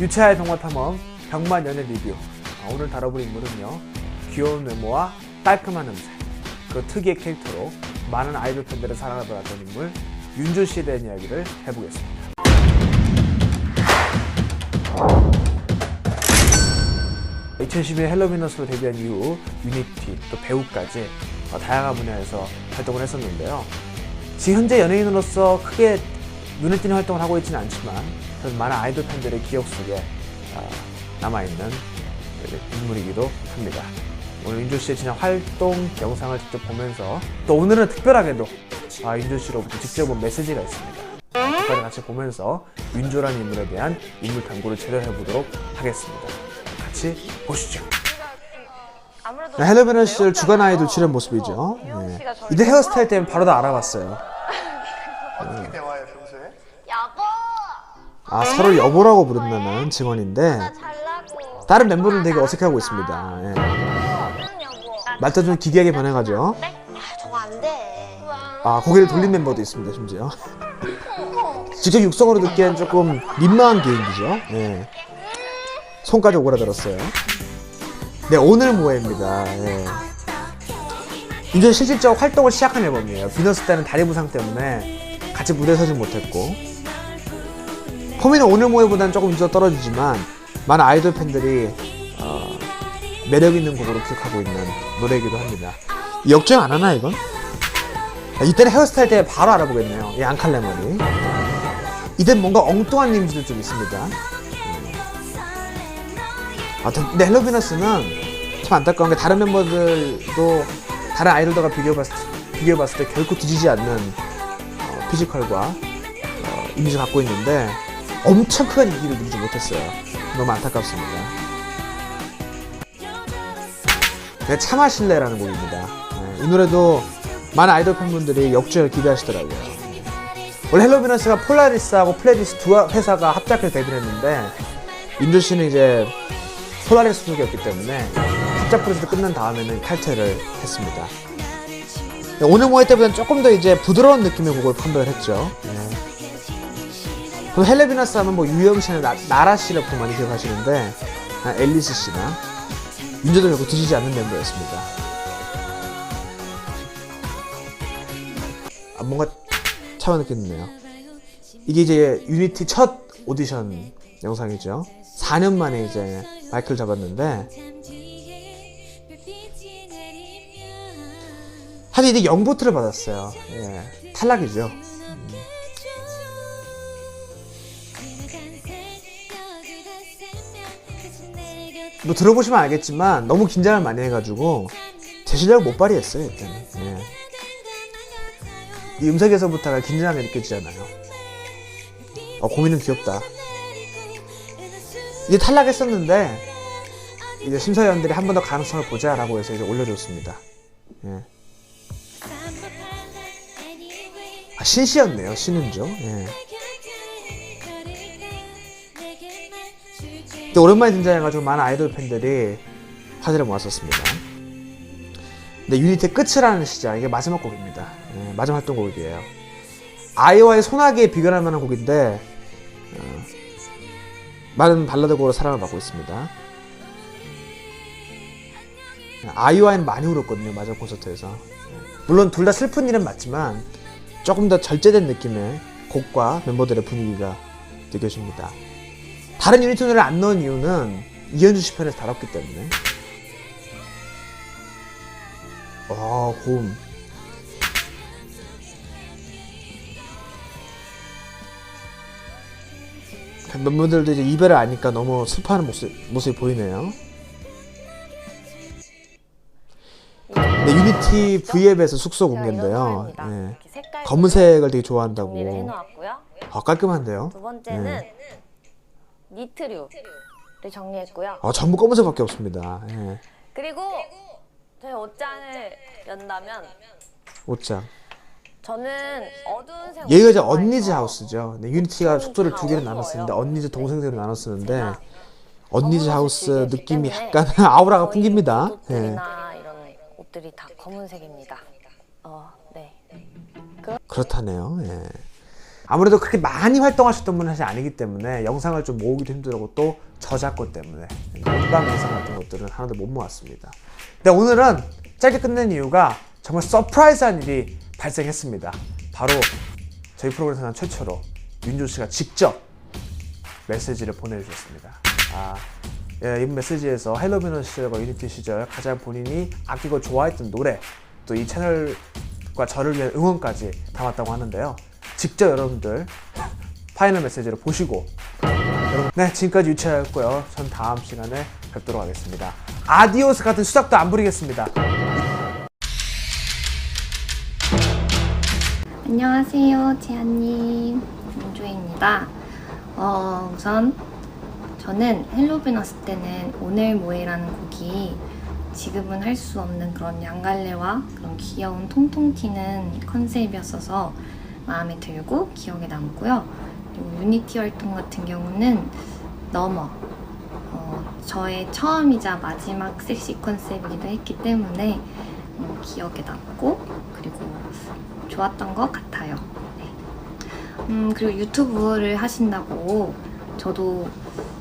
유채아의 동화 탐험 병만 연애 리뷰 아, 오늘 다뤄볼 인물은요 귀여운 외모와 깔끔한 음색 그 특유의 캐릭터로 많은 아이돌 팬들의 사랑을 받았던 인물 윤조 씨에 대한 이야기를 해보겠습니다. 2012년 헬로비너스로 데뷔한 이후 유니티 또 배우까지 어, 다양한 분야에서 활동을 했었는데요. 지금 현재 연예인으로서 크게 눈에 띄는 활동을 하고 있지는 않지만 그래도 많은 아이돌 팬들의 기억 속에 어, 남아있는 인물이기도 합니다. 오늘 윤조 씨의 지난 활동 영상을 직접 보면서 또 오늘은 특별하게도 아, 윤조 씨로부터 직접 온 메시지가 있습니다. 끝까지 같이 보면서 윤조라는 인물에 대한 인물 탐구를 제대로 해보도록 하겠습니다. 같이 보시죠. 네, 헬로베너 시절 주간 아이돌 출연 모습이죠. 네. 이때 헤어스타일 때문에 바로 다 알아봤어요. 어 아 서로 여보라고 부른다는 증언인데 나 잘라고 다른 멤버들은 되게 어색해하고 있습니다. 예. 응 여보 말도 좀 기괴하게 변해가죠. 아 저거 안 돼 아 고개를 돌린 멤버도 있습니다 심지어. 직접 육성으로 듣기엔 조금 민망한 개인기죠. 예. 손까지 오그라들었어요. 네 오늘 모해입니다. 예. 이제 실질적 활동을 시작한 앨범이에요. 비너스 때는 다리 부상 때문에 같이 무대에 서지 못했고 포미는 오늘 모해보다는 조금 인지도 떨어지지만 많은 아이돌 팬들이 어, 매력 있는 곡으로 기억하고 있는 노래이기도 합니다. 역주행 안 하나 이건? 아, 이때는 헤어스타일 때 바로 알아보겠네요. 이 앙칼레 머리. 이땐 뭔가 엉뚱한 이미지도 좀 있습니다. 음. 아, 근데 헬로비너스는 참 안타까운 게 다른 멤버들도 다른 아이돌들과 비교해봤을 때, 비교해봤을 때 결코 뒤지지 않는 어, 피지컬과 어, 이미지를 갖고 있는데 엄청 큰 인기를 누리지 못했어요. 너무 안타깝습니다. 네, 참아실래라는 곡입니다. 네, 이 노래도 많은 아이돌 팬분들이 역주행을 기대하시더라고요. 원래 헬로비너스가 폴라리스하고 플레디스 두 회사가 합작해서 데뷔를 했는데 윤조 씨는 이제 폴라리스 소속이었기 때문에 합작 프로젝트 끝난 다음에는 탈퇴를 했습니다. 네, 오늘 모에 때보다는 조금 더 이제 부드러운 느낌의 곡을 컴백을 했죠. 네. 그럼 헬레비너스 하면 뭐 유영 씨나 나, 나라 씨를 보통 많이 기억하시는데 아, 앨리스 씨나 윤조도 결국 뒤지지 않는 멤버였습니다. 아, 뭔가 차마 느꼈네요. 이게 이제 유니티 첫 오디션 영상이죠. 4년 만에 이제 마이크를 잡았는데 사실 이제 영보트를 받았어요. 예, 탈락이죠. 뭐 들어보시면 알겠지만 너무 긴장을 많이 해가지고 제 실력을 못 발휘했어요 일단은. 예. 이 음색에서부터가 긴장감이 느껴지잖아요. 어, 고민은 귀엽다. 이게 탈락했었는데 이제 심사위원들이 한 번 더 가능성을 보자 라고 해서 이제 올려줬습니다. 예. 아, 신씨였네요. 신은죠. 예. 근데 오랜만에 등장해가지고 많은 아이돌 팬들이 화제를 모았었습니다. 근데 유니트의 끝이라는 시작 이게 마지막 곡입니다. 예, 마지막 활동곡이에요. 아이와의 소나기에 비교할 만한 곡인데 어, 많은 발라드곡으로 사랑을 받고 있습니다. 아이와는 많이 울었거든요 마지막 콘서트에서. 예, 물론 둘 다 슬픈 일은 맞지만 조금 더 절제된 느낌의 곡과 멤버들의 분위기가 느껴집니다. 다른 유니트 노래를 안 넣은 이유는 이현주 씨 편에서 다뤘기 때문에. 아, 고음. 멤버들도 이제 이별을 아니까 너무 슬퍼하는 모습, 모습이 보이네요. 네, 유니티 V앱에서 숙소 공개인데요. 예. 검은색을 되게 좋아한다고. 아, 깔끔한데요. 두 번째는 니트류를 정리했고요. 아, 전부 검은색밖에 없습니다. 예. 그리고 저희 옷장을 연다면 옷장. 저는 어두운 색 얘가 이제 언니즈 하우스죠. 네, 유니티가 숙소를 두 개로 나눠 쓰는데 언니즈 동생들로 나눠 쓰는데 언니즈 하우스 느낌이 약간 아우라가 풍깁니다. 예. 옷들이나 이런 옷들이 다 검은색입니다. 어, 네. 그렇다네요. 예. 아무래도 그렇게 많이 활동하셨던 분은 사실 아니기 때문에 영상을 좀 모으기도 힘들고 또 저작권 때문에 음방 영상 같은 것들은 하나도 못 모았습니다. 근데 오늘은 짧게 끝낸 이유가 정말 서프라이즈한 일이 발생했습니다. 바로 저희 프로그램에서는 최초로 윤조 씨가 직접 메시지를 보내주셨습니다. 아, 예, 이 메시지에서 헬로비너 시절과 유니티 시절 가장 본인이 아끼고 좋아했던 노래 또 이 채널과 저를 위한 응원까지 담았다고 하는데요. 직접 여러분들 파이널 메시지를 보시고 여러분 네 지금까지 유채였고요. 전 다음 시간에 뵙도록 하겠습니다. 아디오스 같은 수작도 안 부리겠습니다. 안녕하세요, 재한님. 민조입니다. 어, 우선 저는 헬로비너스 때는 오늘 뭐해라는 곡이 지금은 할 수 없는 그런 양갈래와 그런 귀여운 통통 튀는 컨셉이었어서 마음에 들고 기억에 남고요. 그리고 유니티 활동 같은 경우는 넘어 어, 저의 처음이자 마지막 섹시 컨셉이기도 했기 때문에 음, 기억에 남고 그리고 좋았던 것 같아요. 네. 음, 그리고 유튜브를 하신다고 저도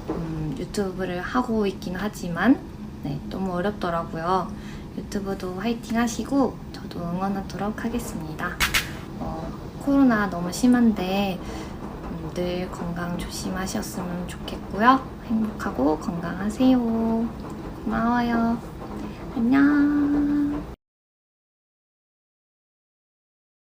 음, 유튜브를 하고 있긴 하지만 네, 너무 어렵더라고요. 유튜브도 화이팅 하시고 저도 응원하도록 하겠습니다. 어, 코로나 너무 심한데 음, 늘 건강 조심하셨으면 좋겠고요. 행복하고 건강하세요. 고마워요. 안녕.